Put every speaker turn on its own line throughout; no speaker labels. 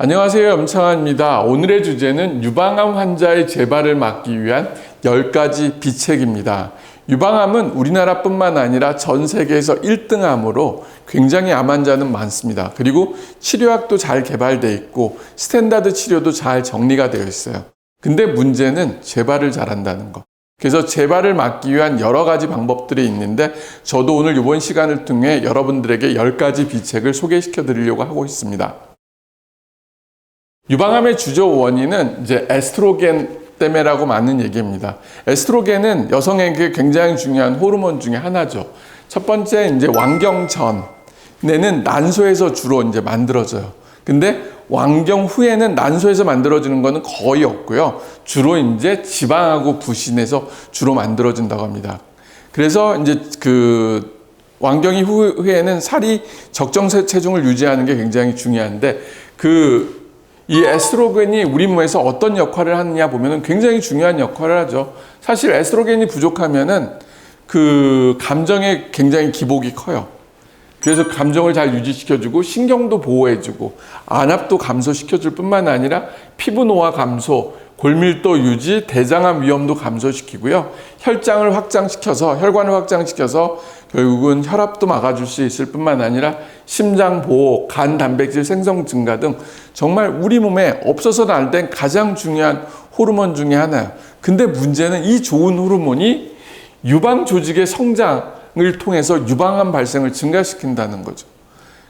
안녕하세요. 염창환입니다. 오늘의 주제는 유방암 환자의 재발을 막기 위한 10가지 비책입니다. 유방암은 우리나라뿐만 아니라 전 세계에서 1등암으로 굉장히 암 환자는 많습니다. 그리고 치료약도 잘 개발되어 있고 스탠다드 치료도 잘 정리가 되어 있어요. 근데 문제는 재발을 잘한다는 것. 그래서 재발을 막기 위한 여러 가지 방법들이 있는데 저도 오늘 이번 시간을 통해 여러분들에게 10가지 비책을 소개시켜 드리려고 하고 있습니다. 유방암의 주요 원인은 이제 에스트로겐 때문에라고 많은 얘기입니다. 에스트로겐은 여성에게 굉장히 중요한 호르몬 중에 하나죠. 첫 번째 이제 왕경전에는 난소에서 주로 이제 만들어져요. 근데 왕경 후에는 난소에서 만들어지는 거는 거의 없고요. 주로 이제 지방하고 부신에서 주로 만들어진다고 합니다. 그래서 이제 그 왕경이 후에는 살이 적정 체중을 유지하는 게 굉장히 중요한데 그 이 에스트로겐이 우리 몸에서 어떤 역할을 하느냐 보면은 굉장히 중요한 역할을 하죠. 사실 에스트로겐이 부족하면은 그 감정에 굉장히 기복이 커요. 그래서 감정을 잘 유지시켜주고 신경도 보호해주고 안압도 감소시켜줄 뿐만 아니라 피부 노화 감소, 골밀도 유지, 대장암 위험도 감소시키고요. 혈장을 확장시켜서 혈관을 확장시켜서 결국은 혈압도 막아줄 수 있을 뿐만 아니라 심장 보호, 간 단백질 생성 증가 등 정말 우리 몸에 없어서는 안 된 가장 중요한 호르몬 중에 하나예요. 근데 문제는 이 좋은 호르몬이 유방 조직의 성장을 통해서 유방암 발생을 증가시킨다는 거죠.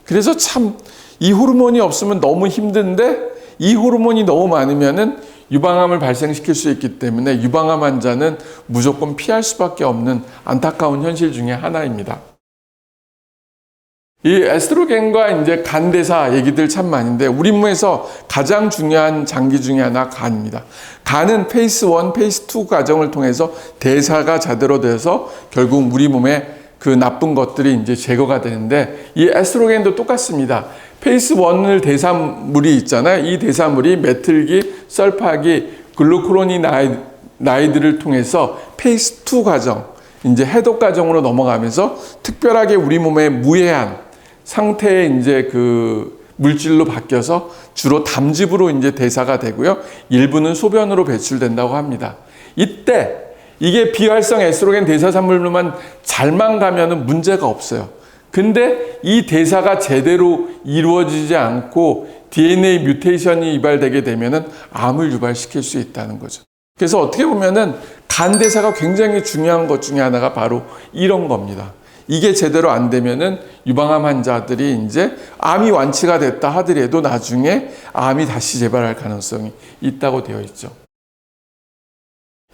그래서 참 이 호르몬이 없으면 너무 힘든데 이 호르몬이 너무 많으면은 유방암을 발생시킬 수 있기 때문에 유방암 환자는 무조건 피할 수밖에 없는 안타까운 현실 중에 하나입니다. 이 에스트로겐과 이제 간대사 얘기들 참 많은데 우리 몸에서 가장 중요한 장기 중에 하나 간입니다. 간은 페이스 1, 페이스 2 과정을 통해서 대사가 제대로 돼서 결국 우리 몸에 그 나쁜 것들이 이제 제거가 되는데 이 에스트로겐도 똑같습니다. 페이스 1을 대사물이 있잖아요. 이 대사물이 메틸기, 설파기, 글루코로니나이드를 통해서 페이스 2 과정, 이제 해독 과정으로 넘어가면서 특별하게 우리 몸에 무해한 상태의 이제 그 물질로 바뀌어서 주로 담즙으로 이제 대사가 되고요. 일부는 소변으로 배출된다고 합니다. 이때 이게 비활성 에스트로겐 대사 산물로만 잘만 가면은 문제가 없어요. 근데 이 대사가 제대로 이루어지지 않고 DNA 뮤테이션이 유발되게 되면은 암을 유발시킬 수 있다는 거죠. 그래서 어떻게 보면은 간 대사가 굉장히 중요한 것 중에 하나가 바로 이런 겁니다. 이게 제대로 안 되면은 유방암 환자들이 이제 암이 완치가 됐다 하더라도 나중에 암이 다시 재발할 가능성이 있다고 되어 있죠.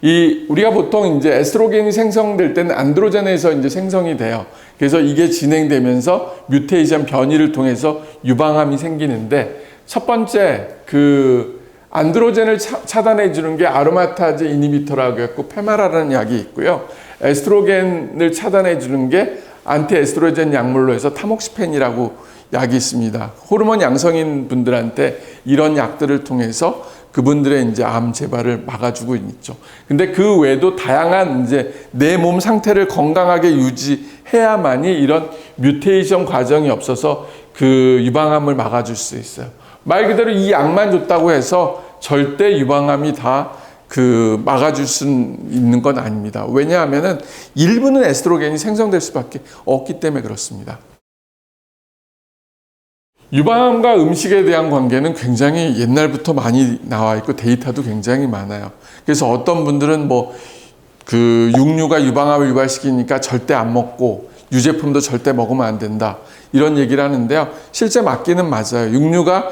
이 우리가 보통 이제 에스트로겐이 생성될 때는 안드로겐에서 이제 생성이 돼요. 그래서 이게 진행되면서 뮤테이션 변이를 통해서 유방암이 생기는데 첫 번째 그 안드로겐을 차, 단해 주는 게 아로마타즈 이니비터라고 했고 페마라라는 약이 있고요. 에스트로겐을 차단해 주는 게 안티 에스트로겐 약물로 해서 타목시펜이라고 약이 있습니다. 호르몬 양성인 분들한테 이런 약들을 통해서 그분들의 이제 암 재발을 막아주고 있죠. 근데 그 외에도 다양한 이제 내 몸 상태를 건강하게 유지해야만이 이런 뮤테이션 과정이 없어서 그 유방암을 막아줄 수 있어요. 말 그대로 이 약만 줬다고 해서 절대 유방암이 다 그 막아줄 수 있는 건 아닙니다. 왜냐하면은 일부는 에스트로겐이 생성될 수밖에 없기 때문에 그렇습니다. 유방암과 음식에 대한 관계는 굉장히 옛날부터 많이 나와 있고 데이터도 굉장히 많아요. 그래서 어떤 분들은 뭐 그 육류가 유방암을 유발시키니까 절대 안 먹고 유제품도 절대 먹으면 안 된다. 이런 얘기를 하는데요. 실제 맞기는 맞아요. 육류가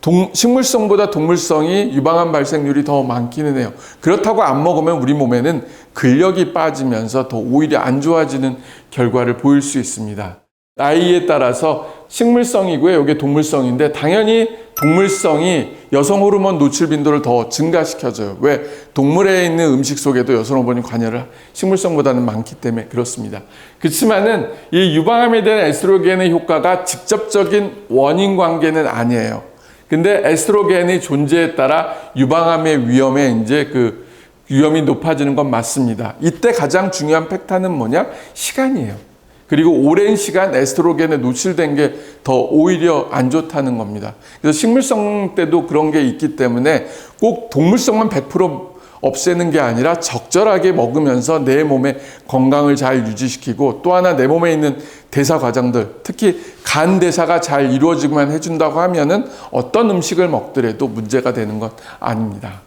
동, 식물성보다 동물성이 유방암 발생률이 더 많기는 해요. 그렇다고 안 먹으면 우리 몸에는 근력이 빠지면서 더 오히려 안 좋아지는 결과를 보일 수 있습니다. 나이에 따라서 식물성이고요. 이게 동물성인데 당연히 동물성이 여성 호르몬 노출 빈도를 더 증가시켜줘요. 왜? 동물에 있는 음식 속에도 여성 호르몬이 관여를 식물성보다는 많기 때문에 그렇습니다. 그렇지만은 이 유방암에 대한 에스트로겐의 효과가 직접적인 원인 관계는 아니에요. 근데 에스트로겐의 존재에 따라 유방암의 위험에 이제 그 위험이 높아지는 건 맞습니다. 이때 가장 중요한 팩타는 뭐냐? 시간이에요. 그리고 오랜 시간 에스트로겐에 노출된 게 더 오히려 안 좋다는 겁니다. 그래서 식물성 때도 그런 게 있기 때문에 꼭 동물성만 100% 없애는 게 아니라 적절하게 먹으면서 내 몸의 건강을 잘 유지시키고 또 하나 내 몸에 있는 대사 과정들, 특히 간 대사가 잘 이루어지기만 해준다고 하면은 어떤 음식을 먹더라도 문제가 되는 것 아닙니다.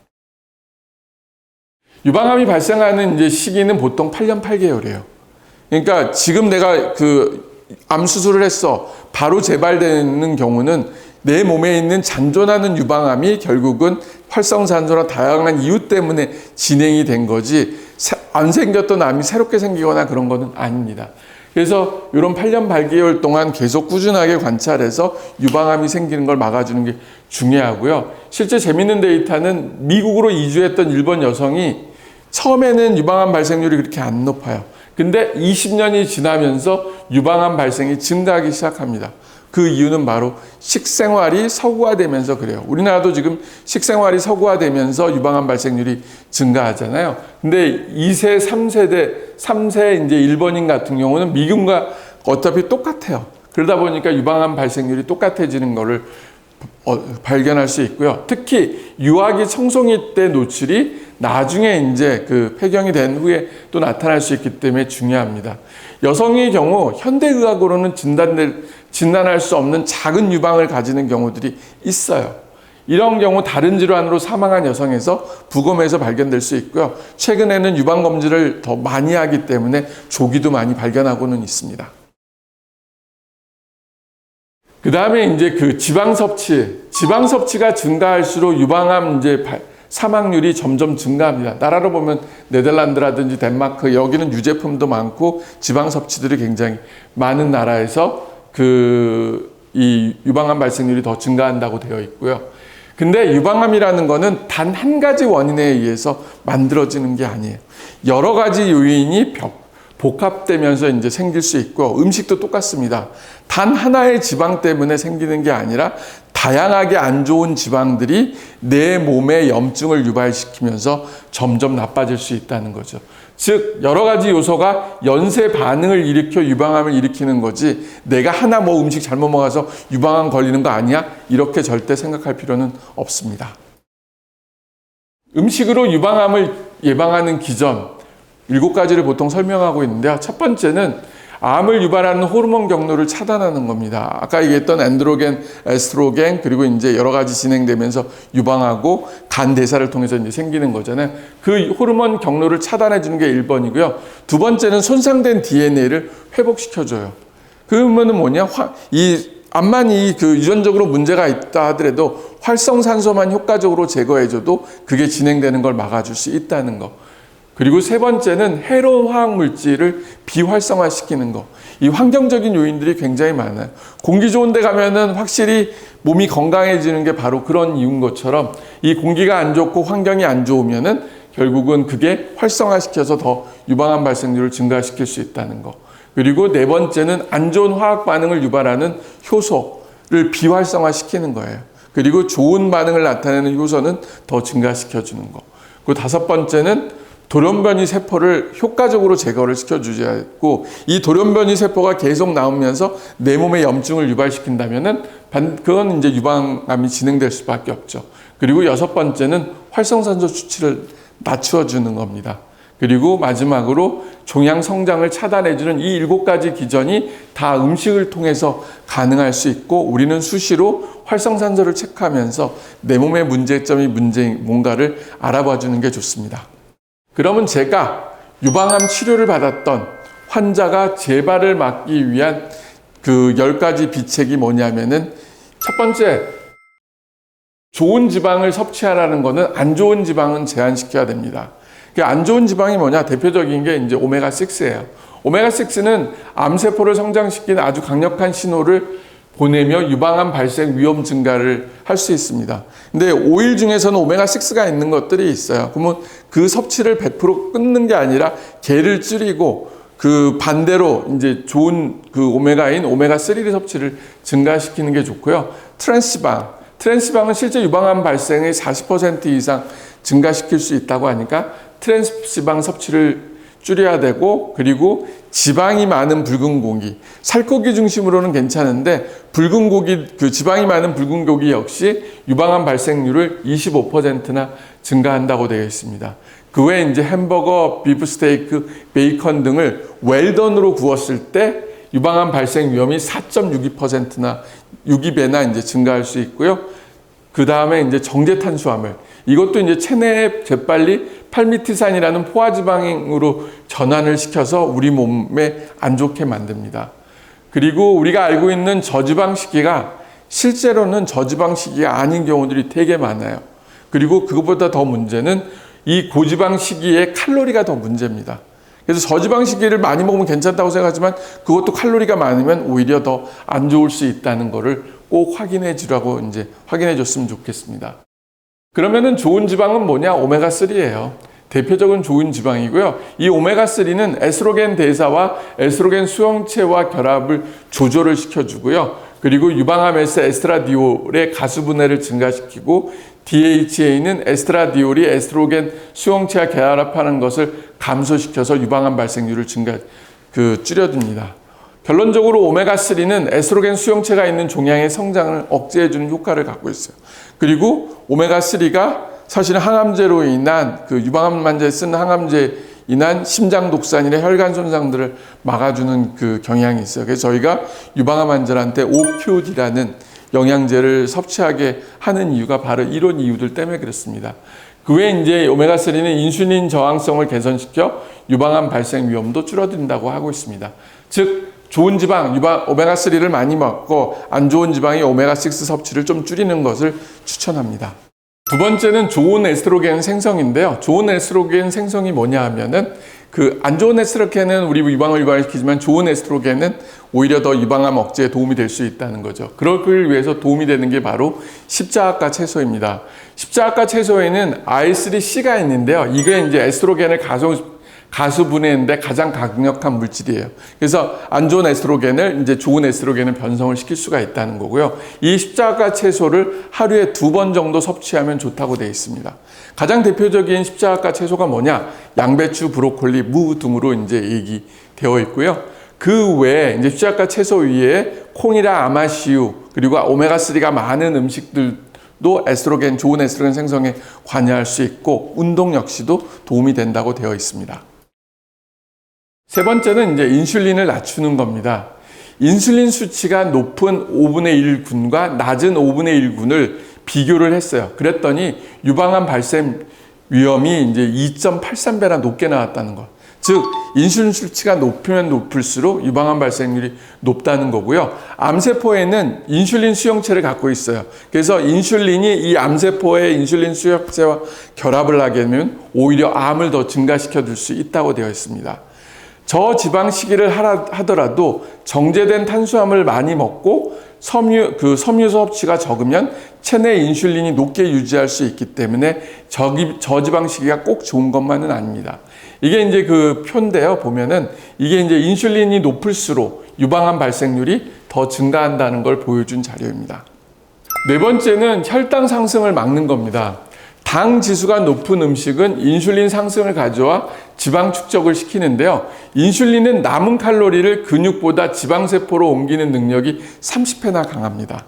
유방암이 발생하는 이제 시기는 보통 8년 8개월이에요. 그러니까 지금 내가 그 암 수술을 했어. 바로 재발되는 경우는 내 몸에 있는 잔존하는 유방암이 결국은 활성산소나 다양한 이유 때문에 진행이 된 거지 새- 안 생겼던 암이 새롭게 생기거나 그런 거는 아닙니다. 그래서 이런 8년 8개월 동안 계속 꾸준하게 관찰해서 유방암이 생기는 걸 막아주는 게 중요하고요. 실제 재밌는 데이터는 미국으로 이주했던 일본 여성이 처음에는 유방암 발생률이 그렇게 안 높아요. 근데 20년이 지나면서 유방암 발생이 증가하기 시작합니다. 그 이유는 바로 식생활이 서구화되면서 그래요. 우리나라도 지금 식생활이 서구화되면서 유방암 발생률이 증가하잖아요. 근데 2세, 3세대, 3세 이제 일본인 같은 경우는 미국과 어차피 똑같아요. 그러다 보니까 유방암 발생률이 똑같아지는 거를 어, 발견할 수 있고요. 특히 유아기 청송이 때 노출이 나중에 이제 그 폐경이 된 후에 또 나타날 수 있기 때문에 중요합니다. 여성의 경우 현대의학으로는 진단될, 진단할 수 없는 작은 유방을 가지는 경우들이 있어요. 이런 경우 다른 질환으로 사망한 여성에서 부검에서 발견될 수 있고요. 최근에는 유방 검진을 더 많이 하기 때문에 조기도 많이 발견하고는 있습니다. 그 다음에 이제 그 지방 섭취, 지방 섭취가 증가할수록 유방암 이제 발- 사망률이 점점 증가합니다. 나라로 보면 네덜란드라든지 덴마크 여기는 유제품도 많고 지방 섭취들이 굉장히 많은 나라에서 그 이 유방암 발생률이 더 증가한다고 되어 있고요. 근데 유방암이라는 거는 단 한 가지 원인에 의해서 만들어지는 게 아니에요. 여러 가지 요인이 벽, 복합되면서 이제 생길 수 있고 음식도 똑같습니다. 단 하나의 지방 때문에 생기는 게 아니라 다양하게 안 좋은 지방들이 내 몸에 염증을 유발시키면서 점점 나빠질 수 있다는 거죠. 즉 여러 가지 요소가 연쇄 반응을 일으켜 유방암을 일으키는 거지 내가 하나 뭐 음식 잘못 먹어서 유방암 걸리는 거 아니야? 이렇게 절대 생각할 필요는 없습니다. 음식으로 유방암을 예방하는 기전 일곱 가지를 보통 설명하고 있는데요. 첫 번째는 암을 유발하는 호르몬 경로를 차단하는 겁니다. 아까 얘기했던 엔드로겐, 에스트로겐 그리고 이제 여러 가지 진행되면서 유방하고 간 대사를 통해서 이제 생기는 거잖아요. 그 호르몬 경로를 차단해 주는 게 1번이고요. 두 번째는 손상된 DNA를 회복시켜 줘요. 그러면은 뭐냐? 화, 이 암만 이 그 유전적으로 문제가 있다 하더라도 활성산소만 효과적으로 제거해줘도 그게 진행되는 걸 막아줄 수 있다는 거. 그리고 세 번째는 해로운 화학 물질을 비활성화시키는 거. 이 환경적인 요인들이 굉장히 많아요. 공기 좋은 데 가면은 확실히 몸이 건강해지는 게 바로 그런 이유인 것처럼 이 공기가 안 좋고 환경이 안 좋으면은 결국은 그게 활성화시켜서 더 유방암 발생률을 증가시킬 수 있다는 거. 그리고 네 번째는 안 좋은 화학 반응을 유발하는 효소를 비활성화시키는 거예요. 그리고 좋은 반응을 나타내는 효소는 더 증가시켜주는 거. 그리고 다섯 번째는 돌연변이 세포를 효과적으로 제거를 시켜주셔야 했고 이 돌연변이 세포가 계속 나오면서 내 몸에 염증을 유발시킨다면은 반- 그건 이제 유방암이 진행될 수밖에 없죠. 그리고 여섯 번째는 활성산소 수치를 낮추어 주는 겁니다. 그리고 마지막으로 종양 성장을 차단해주는 이 일곱 가지 기전이 다 음식을 통해서 가능할 수 있고 우리는 수시로 활성산소를 체크하면서 내 몸의 문제점이 문제 뭔가를 알아봐 주는 게 좋습니다. 그러면 제가 유방암 치료를 받았던 환자가 재발을 막기 위한 그열 가지 비책이 뭐냐면은 첫 번째 좋은 지방을 섭취하라는 거는 안 좋은 지방은 제한시켜야 됩니다. 그 안 좋은 지방이 뭐냐? 대표적인 게 이제 오메가 6예요. 오메가 6는 암세포를 성장시키는 아주 강력한 신호를 보내며 유방암 발생 위험 증가를 할 수 있습니다. 근데 오일 중에서는 오메가 6가 있는 것들이 있어요. 그러면 그 섭취를 100% 끊는 게 아니라 개를 줄이고 그 반대로 이제 좋은 그 오메가인 오메가 3의 섭취를 증가시키는 게 좋고요. 트랜스지방, 트랜스지방은 실제 유방암 발생의 40% 이상 증가시킬 수 있다고 하니까 트랜스지방 섭취를 줄여야 되고 그리고 지방이 많은 붉은 고기, 살코기 중심으로는 괜찮은데 붉은 고기 그 지방이 많은 붉은 고기 역시 유방암 발생률을 25%나 증가한다고 되어 있습니다. 그 외에 이제 햄버거, 비프 스테이크, 베이컨 등을 웰던으로 구웠을 때 유방암 발생 위험이 4.62%나 62배나 이제 증가할 수 있고요. 그 다음에 이제 정제 탄수화물. 이것도 이제 체내에 재빨리 팔미티산이라는 포화지방으로 전환을 시켜서 우리 몸에 안 좋게 만듭니다. 그리고 우리가 알고 있는 저지방 식이가 실제로는 저지방 식이가 아닌 경우들이 되게 많아요. 그리고 그것보다 더 문제는 이 고지방 식이의 칼로리가 더 문제입니다. 그래서 저지방 식이를 많이 먹으면 괜찮다고 생각하지만 그것도 칼로리가 많으면 오히려 더 안 좋을 수 있다는 것을 꼭 확인해 주라고 이제 확인해 줬으면 좋겠습니다. 그러면은 좋은 지방은 뭐냐? 오메가3예요. 대표적인 좋은 지방이고요. 이 오메가3는 에스트로겐 대사와 에스트로겐 수용체와 결합을 조절을 시켜주고요. 그리고 유방암에서 에스트라디올의 가수분해를 증가시키고 DHA는 에스트라디올이 에스트로겐 수용체와 결합하는 것을 감소시켜서 유방암 발생률을 증가, 그, 줄여줍니다. 결론적으로 오메가3는 에스트로겐 수용체가 있는 종양의 성장을 억제해주는 효과를 갖고 있어요. 그리고 오메가3가 사실은 항암제로 인한 그 유방암 환자에 쓰는 항암제 인한 심장 독산이나 혈관 손상들을 막아주는 그 경향이 있어요. 그래서 저희가 유방암 환자한테 오큐디라는 영양제를 섭취하게 하는 이유가 바로 이런 이유들 때문에 그렇습니다. 그 외에 이제 오메가3는 인슐린 저항성을 개선시켜 유방암 발생 위험도 줄어든다고 하고 있습니다. 즉, 좋은 지방, 유방, 오메가3를 많이 먹고 안 좋은 지방이 오메가6 섭취를 좀 줄이는 것을 추천합니다. 두 번째는 좋은 에스트로겐 생성인데요. 좋은 에스트로겐 생성이 뭐냐 하면은 그 안 좋은 에스트로겐은 우리 유방을 유발시키지만 좋은 에스트로겐은 오히려 더 유방암 억제에 도움이 될 수 있다는 거죠. 그러기 위해서 도움이 되는 게 바로 십자가 채소입니다. 십자가 채소에는 I3C가 있는데요. 이게 이제 에스트로겐을 가속 가수 분해인데 가장 강력한 물질이에요. 그래서 안 좋은 에스트로겐을 이제 좋은 에스트로겐을 변성을 시킬 수가 있다는 거고요. 이 십자가 채소를 하루에 두 번 정도 섭취하면 좋다고 되어 있습니다. 가장 대표적인 십자가 채소가 뭐냐? 양배추, 브로콜리, 무 등으로 이제 얘기되어 있고요. 그 외에 이제 십자가 채소 위에 콩이랑 아마시유 그리고 오메가3가 많은 음식들 도 에스트로겐, 좋은 에스트로겐 생성에 관여할 수 있고 운동 역시도 도움이 된다고 되어 있습니다. 세 번째는 이제 인슐린을 낮추는 겁니다. 인슐린 수치가 높은 5분의 1군과 낮은 5분의 1군을 비교를 했어요. 그랬더니 유방암 발생 위험이 이제 2.83배나 높게 나왔다는 것. 즉 인슐린 수치가 높으면 높을수록 유방암 발생률이 높다는 거고요. 암세포에는 인슐린 수용체를 갖고 있어요. 그래서 인슐린이 이 암세포의 인슐린 수용체와 결합을 하게 되면 오히려 암을 더 증가시켜 줄 수 있다고 되어 있습니다. 저지방 식이를 하더라도 정제된 탄수화물 많이 먹고 섬유 그 섬유 섭취가 적으면 체내 인슐린이 높게 유지할 수 있기 때문에 저기 저지방 식이가 꼭 좋은 것만은 아닙니다. 이게 이제 그 표인데요. 보면은 이게 이제 인슐린이 높을수록 유방암 발생률이 더 증가한다는 걸 보여준 자료입니다. 네 번째는 혈당 상승을 막는 겁니다. 당 지수가 높은 음식은 인슐린 상승을 가져와 지방 축적을 시키는데요. 인슐린은 남은 칼로리를 근육보다 지방세포로 옮기는 능력이 30회나 강합니다.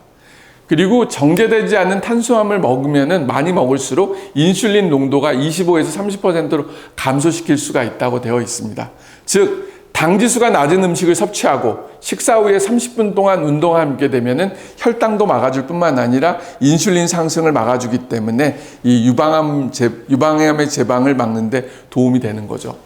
그리고 정제되지 않은 탄수화물 먹으면 많이 먹을수록 인슐린 농도가 25에서 30%로 감소시킬 수가 있다고 되어 있습니다. 즉, 당지수가 낮은 음식을 섭취하고 식사 후에 30분 동안 운동하게 되면은 혈당도 막아줄 뿐만 아니라 인슐린 상승을 막아주기 때문에 이 유방암 제, 유방암의 재방을 막는데 도움이 되는 거죠.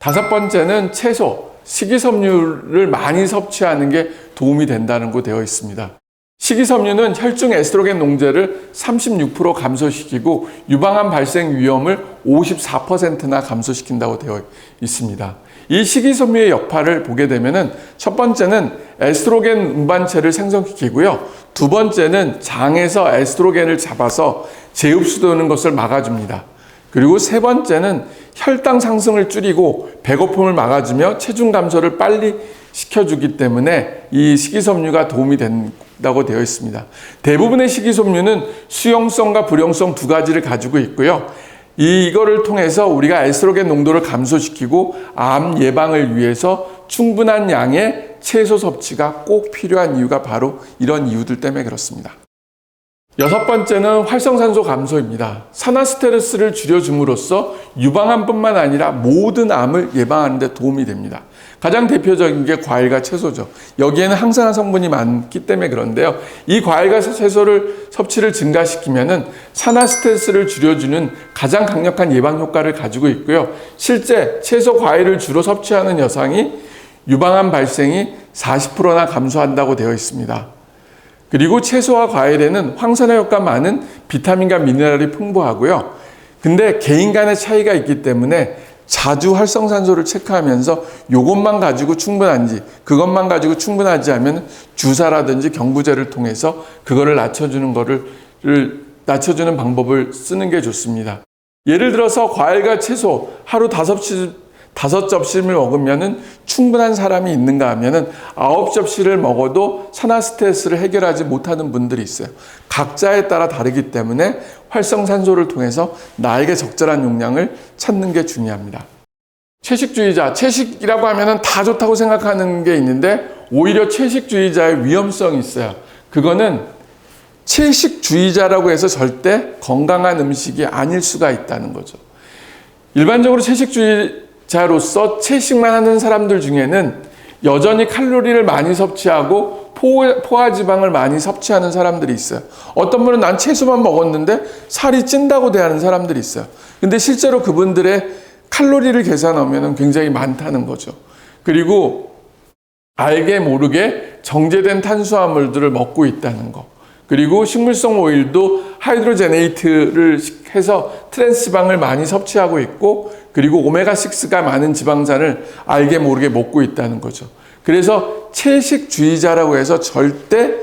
다섯 번째는 채소, 식이섬유를 많이 섭취하는 게 도움이 된다는 거 되어 있습니다. 식이섬유는 혈중 에스트로겐 농제를 36% 감소시키고 유방암 발생 위험을 54%나 감소시킨다고 되어 있습니다. 이 식이섬유의 역할을 보게 되면은 첫 번째는 에스트로겐 운반체를 생성시키고요. 두 번째는 장에서 에스트로겐을 잡아서 재흡수되는 것을 막아줍니다. 그리고 세 번째는 혈당 상승을 줄이고 배고픔을 막아주며 체중 감소를 빨리 시켜주기 때문에 이 식이섬유가 도움이 된다고 되어 있습니다. 대부분의 식이섬유는 수용성과 불용성 두 가지를 가지고 있고요. 이거를 통해서 우리가 에스트로겐 농도를 감소시키고 암 예방을 위해서 충분한 양의 채소 섭취가 꼭 필요한 이유가 바로 이런 이유들 때문에 그렇습니다. 여섯 번째는 활성산소 감소입니다. 산화 스트레스를 줄여줌으로써 유방암뿐만 아니라 모든 암을 예방하는 데 도움이 됩니다. 가장 대표적인 게 과일과 채소죠. 여기에는 항산화 성분이 많기 때문에 그런데요. 이 과일과 채소를 섭취를 증가시키면은 산화 스트레스를 줄여주는 가장 강력한 예방 효과를 가지고 있고요. 실제 채소 과일을 주로 섭취하는 여성이 유방암 발생이 40%나 감소한다고 되어 있습니다. 그리고 채소와 과일에는 황산화 효과 많은 비타민과 미네랄이 풍부하고요. 근데 개인 간의 차이가 있기 때문에 자주 활성산소를 체크하면서 이것만 가지고 충분한지 그것만 가지고 충분하지 하면 주사라든지 경구제를 통해서 그거를 낮춰주는 거를 낮춰주는 방법을 쓰는 게 좋습니다. 예를 들어서 과일과 채소 하루 다섯 시 다섯 접시를 먹으면은 충분한 사람이 있는가 하면은 아홉 접시를 먹어도 산화 스트레스를 해결하지 못하는 분들이 있어요. 각자에 따라 다르기 때문에 활성산소를 통해서 나에게 적절한 용량을 찾는 게 중요합니다. 채식주의자, 채식이라고 하면은 다 좋다고 생각하는 게 있는데 오히려 채식주의자의 위험성이 있어요. 그거는 채식주의자라고 해서 절대 건강한 음식이 아닐 수가 있다는 거죠. 일반적으로 채식주의 자로서 채식만 하는 사람들 중에는 여전히 칼로리를 많이 섭취하고 포화 지방을 많이 섭취하는 사람들이 있어요. 어떤 분은 난 채소만 먹었는데 살이 찐다고 대하는 사람들이 있어요. 근데 실제로 그분들의 칼로리를 계산하면 굉장히 많다는 거죠. 그리고 알게 모르게 정제된 탄수화물들을 먹고 있다는 거. 그리고 식물성 오일도 하이드로제네이트를 해서 트랜스지방을 많이 섭취하고 있고 그리고 오메가6가 많은 지방산을 알게 모르게 먹고 있다는 거죠. 그래서 채식주의자라고 해서 절대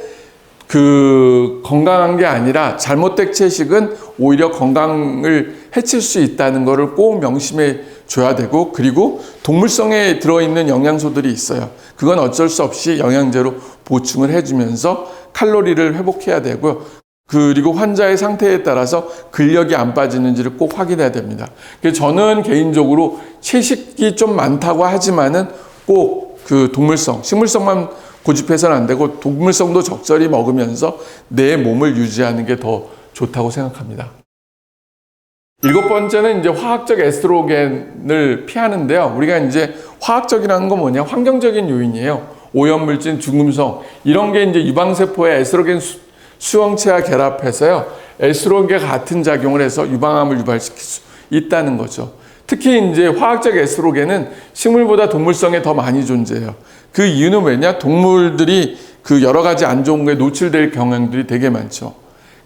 그 건강한 게 아니라 잘못된 채식은 오히려 건강을 해칠 수 있다는 것을 꼭 명심해 줘야 되고 그리고 동물성에 들어있는 영양소들이 있어요. 그건 어쩔 수 없이 영양제로 보충을 해주면서 칼로리를 회복해야 되고요. 그리고 환자의 상태에 따라서 근력이 안 빠지는지를 꼭 확인해야 됩니다. 저는 개인적으로 채식이 좀 많다고 하지만은 꼭 그 동물성, 식물성만 고집해서는 안 되고 동물성도 적절히 먹으면서 내 몸을 유지하는 게 더 좋다고 생각합니다. 일곱 번째는 이제 화학적 에스트로겐을 피하는데요. 우리가 이제 화학적이라는 건 뭐냐? 환경적인 요인이에요. 오염물질, 중금성 이런 게 이제 유방세포의 에스트로겐 수, 수용체와 결합해서요. 에스트로겐과 같은 작용을 해서 유방암을 유발시킬 수 있다는 거죠. 특히 이제 화학적 에스트로겐은 식물보다 동물성에 더 많이 존재해요. 그 이유는 왜냐? 동물들이 그 여러 가지 안 좋은 거에 노출될 경향들이 되게 많죠.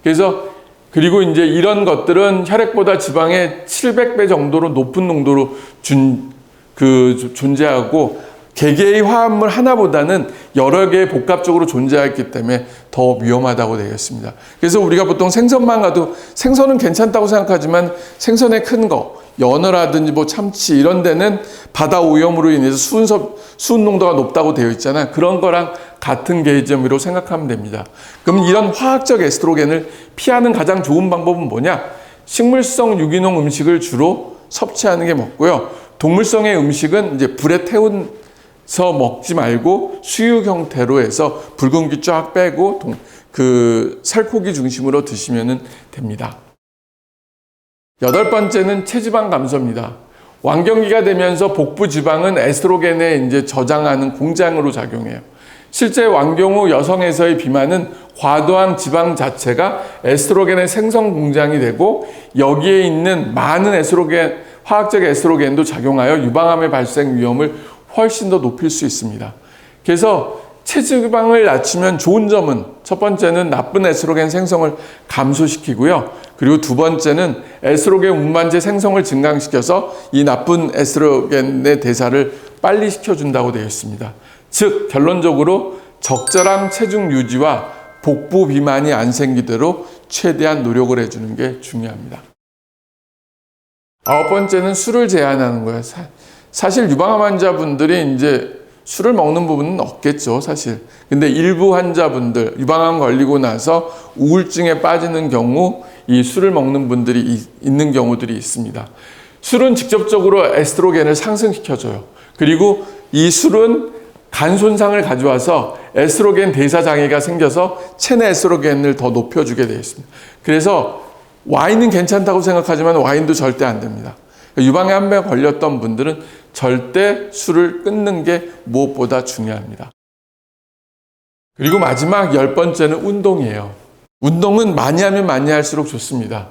그래서 그리고 이제 이런 것들은 혈액보다 지방의 700배 정도로 높은 농도로 준, 그 존재하고 개개의 화합물 하나보다는 여러 개 복합적으로 존재하기 때문에 더 위험하다고 되어 있습니다. 그래서 우리가 보통 생선만 가도 생선은 괜찮다고 생각하지만 생선의 큰 거, 연어라든지 뭐 참치 이런 데는 바다 오염으로 인해서 수은, 수은 농도가 높다고 되어 있잖아요. 그런 거랑 같은 개점으로 생각하면 됩니다. 그럼 이런 화학적 에스트로겐을 피하는 가장 좋은 방법은 뭐냐? 식물성 유기농 음식을 주로 섭취하는 게 먹고요. 동물성의 음식은 이제 불에 태운 서 먹지 말고 수육 형태로 해서 붉은기 쫙 빼고 동, 그 살코기 중심으로 드시면 됩니다. 여덟 번째는 체지방 감소입니다. 완경기가 되면서 복부 지방은 에스트로겐에 이제 저장하는 공장으로 작용해요. 실제 완경 후 여성에서의 비만은 과도한 지방 자체가 에스트로겐의 생성 공장이 되고 여기에 있는 많은 에스트로겐 화학적 에스트로겐도 작용하여 유방암의 발생 위험을 훨씬 더 높일 수 있습니다. 그래서 체지방을 낮추면 좋은 점은 첫 번째는 나쁜 에스트로겐 생성을 감소시키고요. 그리고 두 번째는 에스트로겐 운반제 생성을 증강시켜서 이 나쁜 에스트로겐의 대사를 빨리 시켜준다고 되어 있습니다. 즉 결론적으로 적절한 체중 유지와 복부 비만이 안 생기도록 최대한 노력을 해주는 게 중요합니다. 아홉 번째는 술을 제한하는 거예요. 사실 유방암 환자분들이 이제 술을 먹는 부분은 없겠죠, 사실. 근데 일부 환자분들, 유방암 걸리고 나서 우울증에 빠지는 경우 이 술을 먹는 분들이 이- 있는 경우들이 있습니다. 술은 직접적으로 에스트로겐을 상승시켜줘요. 그리고 이 술은 간 손상을 가져와서 에스트로겐 대사 장애가 생겨서 체내 에스트로겐을 더 높여주게 되어 있습니다. 그래서 와인은 괜찮다고 생각하지만 와인도 절대 안 됩니다. 유방에 한번 걸렸던 분들은 절대 술을 끊는 게 무엇보다 중요합니다. 그리고 마지막 열 번째는 운동이에요. 운동은 많이 하면 많이 할수록 좋습니다.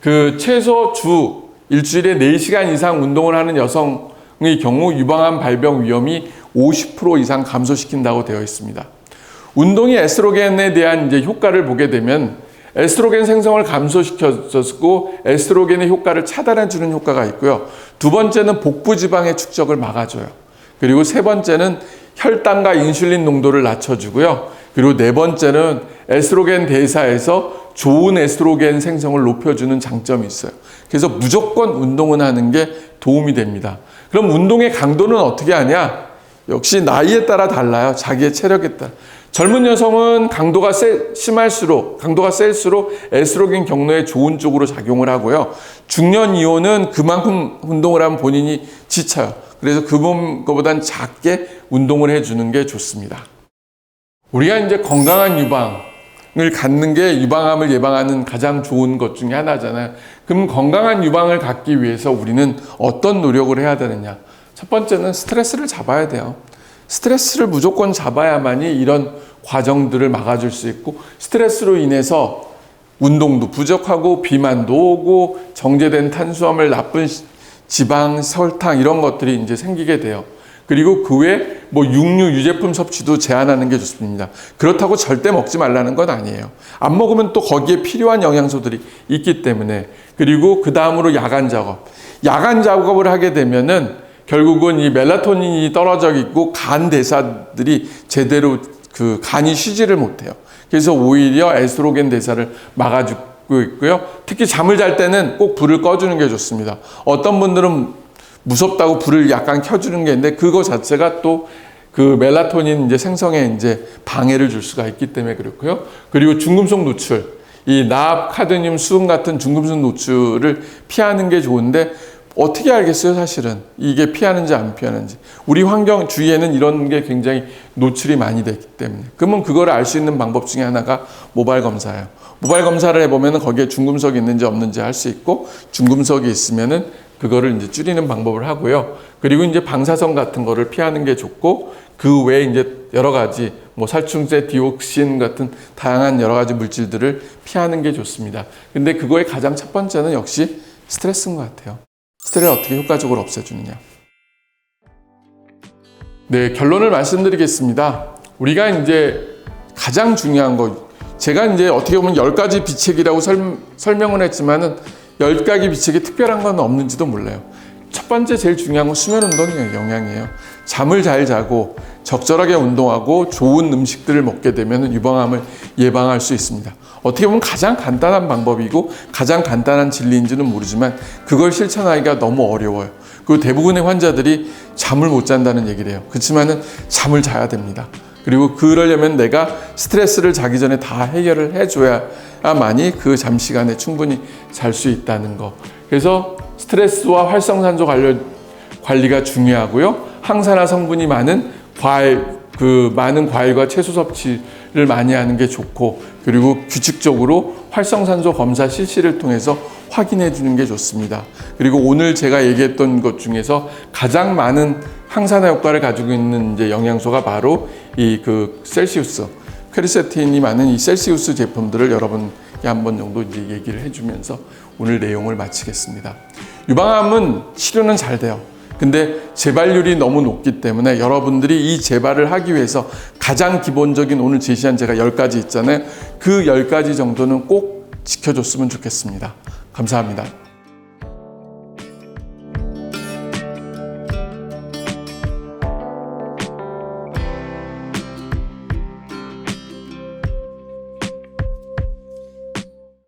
그 최소 주 일주일에 4시간 이상 운동을 하는 여성의 경우 유방암 발병 위험이 50% 이상 감소시킨다고 되어 있습니다. 운동이 에스트로겐에 대한 이제 효과를 보게 되면 에스트로겐 생성을 감소시켜줬고 에스트로겐의 효과를 차단해 주는 효과가 있고요. 두 번째는 복부 지방의 축적을 막아줘요. 그리고 세 번째는 혈당과 인슐린 농도를 낮춰주고요. 그리고 네 번째는 에스트로겐 대사에서 좋은 에스트로겐 생성을 높여주는 장점이 있어요. 그래서 무조건 운동은 하는 게 도움이 됩니다. 그럼 운동의 강도는 어떻게 하냐? 역시 나이에 따라 달라요. 자기의 체력에 따라. 젊은 여성은 강도가 세, 심할수록, 강도가 셀수록 에스트로겐 경로에 좋은 쪽으로 작용을 하고요. 중년 이후는 그만큼 운동을 하면 본인이 지쳐요. 그래서 그보단 작게 운동을 해주는 게 좋습니다. 우리가 이제 건강한 유방을 갖는 게 유방암을 예방하는 가장 좋은 것 중에 하나잖아요. 그럼 건강한 유방을 갖기 위해서 우리는 어떤 노력을 해야 되느냐? 첫 번째는 스트레스를 잡아야 돼요. 스트레스를 무조건 잡아야만이 이런 과정들을 막아줄 수 있고 스트레스로 인해서 운동도 부족하고 비만도 오고 정제된 탄수화물, 나쁜 시- 지방, 설탕 이런 것들이 이제 생기게 돼요. 그리고 그 외에 뭐 육류, 유제품 섭취도 제한하는 게 좋습니다. 그렇다고 절대 먹지 말라는 건 아니에요. 안 먹으면 또 거기에 필요한 영양소들이 있기 때문에 그리고 그 다음으로 야간 작업. 야간 작업을 하게 되면은 결국은 이 멜라토닌이 떨어져 있고 간 대사들이 제대로 그 간이 쉬지를 못해요. 그래서 오히려 에스트로겐 대사를 막아주고 있고요. 특히 잠을 잘 때는 꼭 불을 꺼주는 게 좋습니다. 어떤 분들은 무섭다고 불을 약간 켜주는 게 있는데 그거 자체가 또 그 멜라토닌 이제 생성에 이제 방해를 줄 수가 있기 때문에 그렇고요. 그리고 중금속 노출, 이 납, 카드뮴, 수은 같은 중금속 노출을 피하는 게 좋은데 어떻게 알겠어요, 사실은? 이게 피하는지 안 피하는지. 우리 환경 주위에는 이런 게 굉장히 노출이 많이 됐기 때문에. 그러면 그걸 알 수 있는 방법 중에 하나가 모발 검사예요. 모발 검사를 해보면 거기에 중금속이 있는지 없는지 알 수 있고, 중금속이 있으면은 그거를 이제 줄이는 방법을 하고요. 그리고 이제 방사선 같은 거를 피하는 게 좋고, 그 외에 이제 여러 가지 뭐 살충제, 디옥신 같은 다양한 여러 가지 물질들을 피하는 게 좋습니다. 근데 그거의 가장 첫 번째는 역시 스트레스인 것 같아요. 스트레스 어떻게 효과적으로 없애주느냐. 네, 결론을 말씀드리겠습니다. 우리가 이제 가장 중요한 거, 제가 이제 어떻게 보면 10가지 비책이라고 설, 설명을 했지만 은 10가지 비책이 특별한 건 없는지도 몰라요. 첫 번째 제일 중요한 건 수면 운동이에요. 영양이에요. 잠을 잘 자고 적절하게 운동하고 좋은 음식들을 먹게 되면 유방암을 예방할 수 있습니다. 어떻게 보면 가장 간단한 방법이고 가장 간단한 진리인지는 모르지만 그걸 실천하기가 너무 어려워요. 그리고 대부분의 환자들이 잠을 못 잔다는 얘기를 해요. 그렇지만은 잠을 자야 됩니다. 그리고 그러려면 내가 스트레스를 자기 전에 다 해결을 해줘야만이 그 잠 시간에 충분히 잘 수 있다는 거. 그래서 스트레스와 활성산소 관련 관리가 중요하고요. 항산화 성분이 많은 과일, 그 많은 과일과 채소 섭취를 많이 하는 게 좋고, 그리고 규칙적으로 활성산소 검사 실시를 통해서 확인해 주는 게 좋습니다. 그리고 오늘 제가 얘기했던 것 중에서 가장 많은 항산화 효과를 가지고 있는 이제 영양소가 바로 이 그 셀시우스, 퀘르세틴이 많은 이 셀시우스 제품들을 여러분께 한번 정도 이제 얘기를 해주면서 오늘 내용을 마치겠습니다. 유방암은 치료는 잘 돼요. 근데 재발률이 너무 높기 때문에 여러분들이 이 재발을 하기 위해서 가장 기본적인 오늘 제시한 제가 10가지 있잖아요. 그 10가지 정도는 꼭 지켜줬으면 좋겠습니다. 감사합니다.